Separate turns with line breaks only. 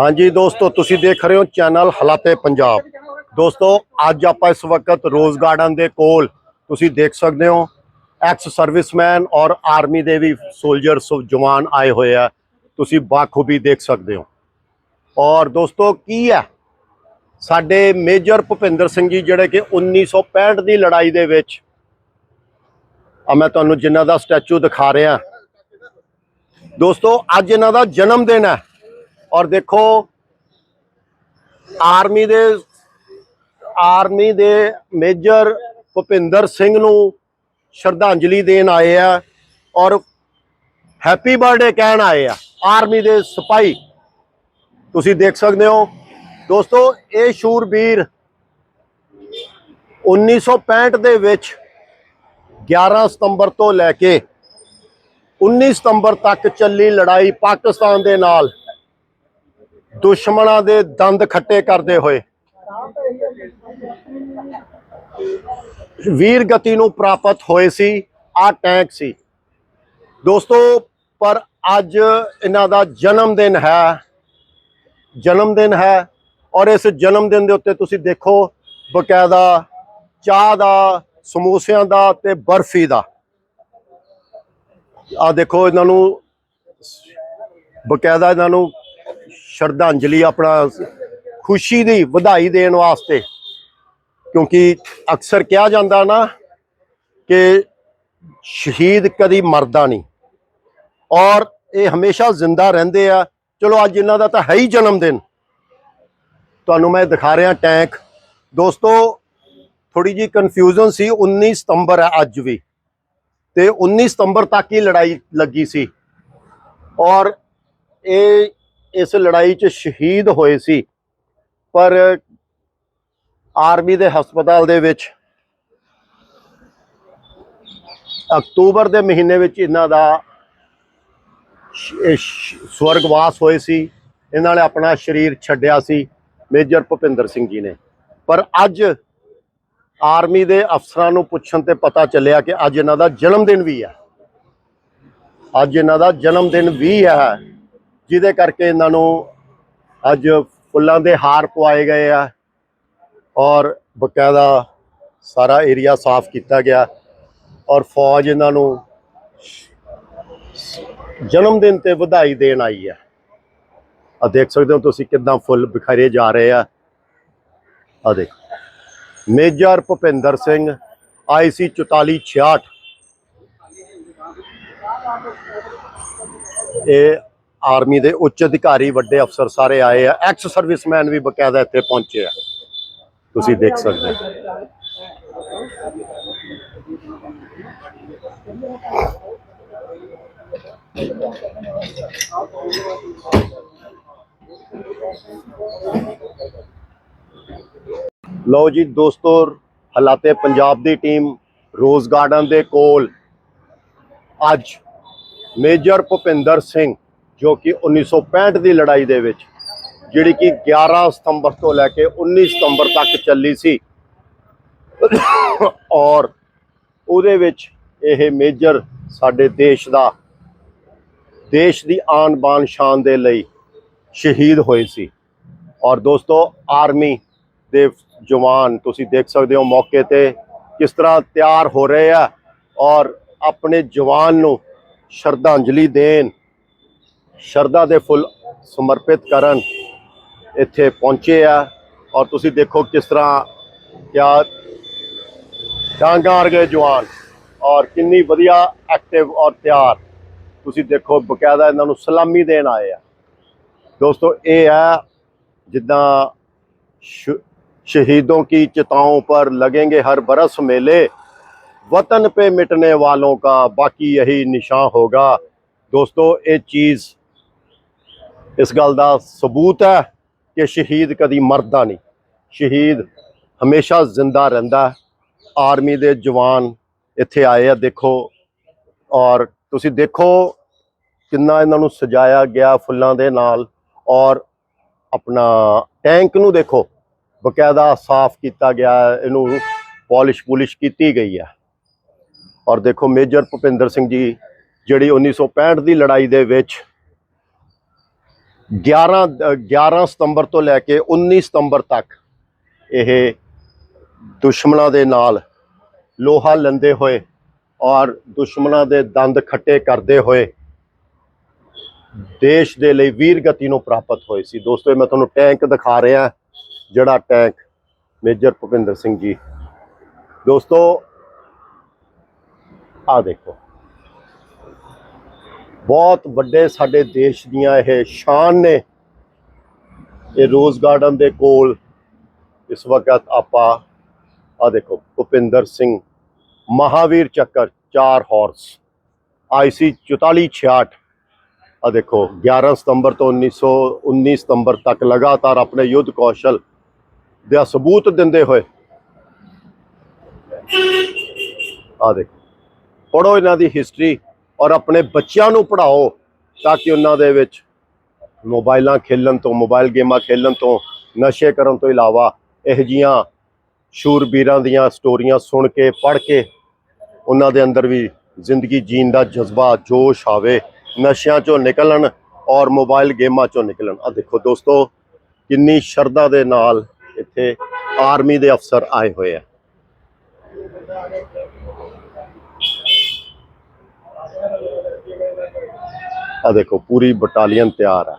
ਹਾਂਜੀ ਦੋਸਤੋ, ਤੁਸੀਂ ਦੇਖ ਰਹੇ ਹੋ ਚੈਨਲ ਹਲਾਤੇ ਪੰਜਾਬ। ਦੋਸਤੋ, ਅੱਜ ਆਪਾਂ ਇਸ ਵਕਤ ਰੋਜ਼ ਗਾਰਡਨ ਦੇ ਕੋਲ ਤੁਸੀਂ ਦੇਖ ਸਕਦੇ ਹੋ, ਐਕਸ ਸਰਵਿਸਮੈਨ ਔਰ ਆਰਮੀ ਦੇ ਵੀ ਸੋਲਜਰਸ, ਜਵਾਨ ਆਏ ਹੋਏ ਆ। ਤੁਸੀਂ ਬਾਖੂਬੀ ਦੇਖ ਸਕਦੇ ਹੋ। ਔਰ ਦੋਸਤੋ, ਕੀ ਹੈ? ਸਾਡੇ ਮੇਜਰ ਭੁਪਿੰਦਰ ਸਿੰਘ ਜੀ ਜਿਹੜੇ ਕਿ 1965 ਦੀ ਲੜਾਈ ਦੇ ਵਿੱਚ ਆ ਮੈਂ ਤੁਹਾਨੂੰ ਜਿਨ੍ਹਾਂ ਦਾ ਸਟੈਚੂ ਦਿਖਾ ਰਿਹਾ। ਦੋਸਤੋ, ਅੱਜ ਇਹਨਾਂ ਦਾ ਜਨਮ ਦਿਨ ਹੈ। ਔਰ ਦੇਖੋ, ਆਰਮੀ ਦੇ ਆਰਮੀ ਦੇ ਮੇਜਰ ਭੁਪਿੰਦਰ ਸਿੰਘ ਨੂੰ ਸ਼ਰਧਾਂਜਲੀ ਦੇਣ ਆਏ ਆ ਔਰ ਹੈਪੀ ਬਰਥਡੇ ਕਹਿਣ ਆਏ ਆ, ਆਰਮੀ ਦੇ ਸਿਪਾਹੀ। ਤੁਸੀਂ ਦੇਖ ਸਕਦੇ ਹੋ, ਦੋਸਤੋ, ਇਹ ਸ਼ੂਰਬੀਰ 1965 ਦੇ ਵਿੱਚ 11 ਸਤੰਬਰ ਤੋਂ ਲੈ ਕੇ 19 ਸਤੰਬਰ ਤੱਕ ਚੱਲੀ ਲੜਾਈ ਪਾਕਿਸਤਾਨ ਦੇ ਨਾਲ। ਦੁਸ਼ਮਣਾਂ ਦੇ ਦੰਦ ਖੱਟੇ ਕਰਦੇ ਹੋਏ। ਵੀਰ ਗਤੀ ਨੂੰ ਪ੍ਰਾਪਤ ਹੋਏ ਸੀ ਆ ਟੈਂਕ ਸੀ। ਦੋਸਤੋ, ਪਰ ਅੱਜ ਇਹਨਾਂ ਦਾ ਜਨਮ ਦਿਨ ਹੈ। ਜਨਮ ਦਿਨ ਹੈ ਔਰ ਇਸ ਜਨਮ ਦਿਨ ਦੇ ਉੱਤੇ ਤੁਸੀਂ ਦੇਖੋ ਬਕਾਇਦਾ ਚਾਹ ਦਾ, ਸਮੋਸਿਆਂ ਦਾ ਤੇ ਬਰਫੀ ਦਾ। ਆ ਦੇਖੋ ਇਹਨਾਂ ਨੂੰ, ਬਕਾਇਦਾ ਇਹਨਾਂ ਨੂੰ ਸ਼ਰਧਾਂਜਲੀ ਆਪਣਾ ਖੁਸ਼ੀ ਦੀ ਵਧਾਈ ਦੇਣ ਵਾਸਤੇ। ਕਿਉਂਕਿ ਅਕਸਰ ਕਿਹਾ ਜਾਂਦਾ ਨਾ ਕਿ ਸ਼ਹੀਦ ਕਦੀ ਮਰਦਾ ਨਹੀਂ। ਔਰ ਇਹ ਹਮੇਸ਼ਾ ਜ਼ਿੰਦਾ ਰਹਿੰਦੇ ਆ। ਚਲੋ ਅੱਜ ਇਹਨਾਂ ਦਾ ਤਾਂ ਹੈ ਹੀ ਜਨਮ ਦਿਨ। ਤੁਹਾਨੂੰ ਮੈਂ ਦਿਖਾ ਰਿਹਾ ਟੈਂਕ। ਦੋਸਤੋ ਥੋੜੀ ਜੀ ਕਨਫਿਊਜ਼ਨ ਸੀ 19 ਸਤੰਬਰ ਹੈ ਅੱਜ ਵੀ। ਤੇ 19 ਸਤੰਬਰ ਤੱਕ ਹੀ ਲੜਾਈ ਲੱਗੀ ਸੀ। ਔਰ ਇਹ ਇਸ ਲੜਾਈ 'ਚ ਸ਼ਹੀਦ ਹੋਏ ਸੀ। ਪਰ ਆਰਮੀ ਦੇ ਹਸਪਤਾਲ ਦੇ ਵਿੱਚ ਅਕਤੂਬਰ ਦੇ ਮਹੀਨੇ ਵਿੱਚ ਇਹਨਾਂ ਦਾ ਸਵਰਗਵਾਸ ਹੋਏ ਸੀ। ਇਹਨਾਂ ਨੇ ਆਪਣਾ ਸਰੀਰ ਛੱਡਿਆ ਸੀ ਮੇਜਰ ਭੁਪਿੰਦਰ ਸਿੰਘ ਜੀ ਨੇ। ਪਰ ਅੱਜ ਆਰਮੀ ਦੇ ਅਫਸਰਾਂ ਨੂੰ ਪੁੱਛਣ ਤੇ ਪਤਾ ਚੱਲਿਆ ਕਿ ਅੱਜ ਇਹਨਾਂ ਦਾ ਜਨਮ ਦਿਨ ਵੀ ਹੈ। ਅੱਜ ਇਹਨਾਂ ਦਾ ਜਨਮ ਦਿਨ ਵੀ ਹੈ। ਜਿਹਦੇ ਕਰਕੇ ਇਹਨਾਂ ਨੂੰ ਅੱਜ ਫੁੱਲਾਂ ਦੇ ਹਾਰ ਪਵਾਏ ਗਏ ਆ ਔਰ ਬਕਾਇਦਾ ਸਾਰਾ ਏਰੀਆ ਸਾਫ਼ ਕੀਤਾ ਗਿਆ ਔਰ ਫੌਜ ਇਹਨਾਂ ਨੂੰ ਜਨਮ ਦਿਨ ਤੇ ਵਧਾਈ ਦੇਣ ਆਈ ਹੈ ਆ ਦੇਖ ਸਕਦੇ ਹੋ ਤੁਸੀਂ ਕਿਦਾਂ ਫੁੱਲ ਬਿਖਰੇ ਜਾ ਰਹੇ ਆ। ਆ ਦੇਖੋ। ਮੇਜਰ ਭੁਪਿੰਦਰ ਸਿੰਘ ਆਈਸੀ 4466 ਇਹ ਆਰਮੀ ਦੇ ਉੱਚ ਅਧਿਕਾਰੀ, ਵੱਡੇ ਅਫਸਰ ਸਾਰੇ ਆਏ ਆ। ਐਕਸ ਸਰਵਿਸਮੈਨ ਵੀ ਬਕਾਇਦਾ ਇੱਥੇ ਪਹੁੰਚੇ ਆ। ਤੁਸੀਂ ਦੇਖ ਸਕਦੇ ਹੋ। ਲਓ ਜੀ ਦੋਸਤੋ ਹਾਲਾਤੇ ਪੰਜਾਬ ਦੀ ਟੀਮ ਰੋਜ਼ ਗਾਰਡਨ ਦੇ ਕੋਲ ਅੱਜ ਮੇਜਰ ਭੁਪਿੰਦਰ ਸਿੰਘ ਜੋ ਕਿ 1965 ਦੀ ਲੜਾਈ ਦੇ ਵਿੱਚ, ਜਿਹੜੀ ਕਿ 11 ਸਤੰਬਰ ਤੋਂ ਲੈ ਕੇ 19 ਸਤੰਬਰ ਤੱਕ ਚੱਲੀ ਸੀ। ਔਰ ਉਹਦੇ ਵਿੱਚ ਇਹ ਮੇਜਰ ਸਾਡੇ ਦੇਸ਼ ਦਾ, ਦੇਸ਼ ਦੀ ਆਨ ਬਾਨ ਸ਼ਾਨ ਦੇ ਲਈ ਸ਼ਹੀਦ ਹੋਏ ਸੀ। ਔਰ ਦੋਸਤੋ, ਆਰਮੀ ਦੇ ਜਵਾਨ ਤੁਸੀਂ ਦੇਖ ਸਕਦੇ ਹੋ ਮੌਕੇ ਤੇ ਕਿਸ ਤਰ੍ਹਾਂ ਤਿਆਰ ਹੋ ਰਹੇ ਆ ਔਰ ਆਪਣੇ ਜਵਾਨ ਨੂੰ ਸ਼ਰਧਾਂਜਲੀ ਦੇਣ ਸ਼ਰਧਾ ਦੇ ਫੁੱਲ ਸਮਰਪਿਤ ਕਰਨ ਇੱਥੇ ਪਹੁੰਚੇ ਆ ਔਰ ਤੁਸੀਂ ਦੇਖੋ ਕਿਸ ਤਰ੍ਹਾਂ ਕਿਆ ਡਾਂਗਾਂ ਵਰਗੇ ਜਵਾਨ ਔਰ ਕਿੰਨੀ ਵਧੀਆ ਐਕਟਿਵ ਔਰ ਤਿਆਰ ਤੁਸੀਂ ਦੇਖੋ ਬਕਾਇਦਾ ਇਹਨਾਂ ਨੂੰ ਸਲਾਮੀ ਦੇਣ ਆਏ ਆ ਦੋਸਤੋ ਇਹ ਹੈ ਜਿੱਦਾਂ ਸ਼- शहीदों की चिताओं पर लगेंगे हर बरस मेले वतन पे मिटने वालों का बाकी यही निशान होगा ਦੋਸਤੋ ਇਹ ਚੀਜ਼ ਇਸ ਗੱਲ ਦਾ ਸਬੂਤ ਹੈ ਕਿ ਸ਼ਹੀਦ ਕਦੀ ਮਰਦਾ ਨਹੀਂ। ਸ਼ਹੀਦ ਹਮੇਸ਼ਾ ਜ਼ਿੰਦਾ ਰਹਿੰਦਾ ਆਰਮੀ ਦੇ ਜਵਾਨ ਇੱਥੇ ਆਏ ਆ, ਦੇਖੋ। ਔਰ ਤੁਸੀਂ ਦੇਖੋ ਕਿੰਨਾ ਇਹਨਾਂ ਨੂੰ ਸਜਾਇਆ ਗਿਆ ਫੁੱਲਾਂ ਦੇ ਨਾਲ। ਔਰ ਆਪਣਾ ਟੈਂਕ ਨੂੰ ਦੇਖੋ, ਬਕਾਇਦਾ ਸਾਫ਼ ਕੀਤਾ ਗਿਆ ਇਹਨੂੰ ਪਾਲਿਸ਼ ਪੁਲਿਸ਼ ਕੀਤੀ ਗਈ ਹੈ। ਔਰ ਦੇਖੋ ਮੇਜਰ ਭੁਪਿੰਦਰ ਸਿੰਘ ਜੀ, ਜਿਹੜੀ 1965 ਦੀ ਲੜਾਈ ਦੇ ਵਿੱਚ 11 ਅ, 11 ਸਤੰਬਰ ਤੋਂ ਲੈ ਕੇ 19 ਸਤੰਬਰ ਤੱਕ ਇਹ ਦੁਸ਼ਮਣਾਂ ਦੇ ਨਾਲ ਲੋਹਾ ਲੈਂਦੇ ਹੋਏ ਔਰ ਦੁਸ਼ਮਣਾਂ ਦੇ ਦੰਦ ਖੱਟੇ ਕਰਦੇ ਹੋਏ ਦੇਸ਼ ਦੇ ਲਈ ਵੀਰ ਗਤੀ ਨੂੰ ਪ੍ਰਾਪਤ ਹੋਏ ਸੀ। ਦੋਸਤੋ ਮੈਂ ਤੁਹਾਨੂੰ ਟੈਂਕ ਦਿਖਾ ਰਿਹਾ ਜਿਹੜਾ ਟੈਂਕ ਮੇਜਰ ਭੁਪਿੰਦਰ ਸਿੰਘ ਜੀ। ਦੋਸਤੋ ਆ ਦੇਖੋ। ਬਹੁਤ ਵੱਡੇ ਸਾਡੇ ਦੇਸ਼ ਦੀਆਂ ਇਹ ਸ਼ਾਨ ਨੇ। ਇਹ ਰੋਜ਼ ਗਾਰਡਨ ਦੇ ਕੋਲ ਇਸ ਵਕਤ ਆਪਾਂ ਆ ਦੇਖੋ, ਭੁਪਿੰਦਰ ਸਿੰਘ, ਮਹਾਵੀਰ ਚੱਕਰ 4 ਹਾਰਸ ਆਈਸੀ 4466 ਆ ਦੇਖੋ 11 ਸਤੰਬਰ ਤੋਂ 1919 ਸਤੰਬਰ ਤੱਕ ਲਗਾਤਾਰ ਆਪਣੇ ਯੁੱਧ ਕੌਸ਼ਲ ਦੇ ਸਬੂਤ ਦਿੰਦੇ ਹੋਏ। ਆ ਦੇਖੋ ਪੜੋ ਇਹਨਾਂ ਦੀ ਹਿਸਟਰੀ ਔਰ ਆਪਣੇ ਬੱਚਿਆਂ ਨੂੰ ਪੜਾਓ ਤਾਂ ਕਿ ਉਹਨਾਂ ਦੇ ਵਿੱਚ ਮੋਬਾਈਲਾਂ ਖੇਲਣ ਤੋਂ, ਮੋਬਾਈਲ ਗੇਮਾਂ ਖੇਲਣ ਤੋਂ, ਨਸ਼ੇ ਕਰਨ ਤੋਂ ਇਲਾਵਾ ਇਹ ਜੀਆਂ ਸ਼ੂਰਬੀਰਾਂ ਦੀਆਂ ਸਟੋਰੀਆਂ ਸੁਣ ਕੇ, ਪੜ੍ਹ ਕੇ ਉਹਨਾਂ ਦੇ ਅੰਦਰ ਵੀ ਜ਼ਿੰਦਗੀ ਜੀਣ ਦਾ ਜਜ਼ਬਾ, ਜੋਸ਼ ਆਵੇ, ਨਸ਼ਿਆਂ ਚੋਂ ਨਿਕਲਣ ਔਰ ਮੋਬਾਈਲ ਗੇਮਾਂ ਚੋਂ ਨਿਕਲਣ। ਆ ਦੇਖੋ ਦੋਸਤੋ, ਕਿੰਨੀ ਸ਼ਰਧਾ ਦੇ ਨਾਲ ਇੱਥੇ ਆਰਮੀ ਦੇ ਅਫਸਰ ਆਏ ਹੋਏ ਆ। ਆ ਦੇਖੋ ਪੂਰੀ ਬਟਾਲੀਅਨ ਤਿਆਰ ਹੈ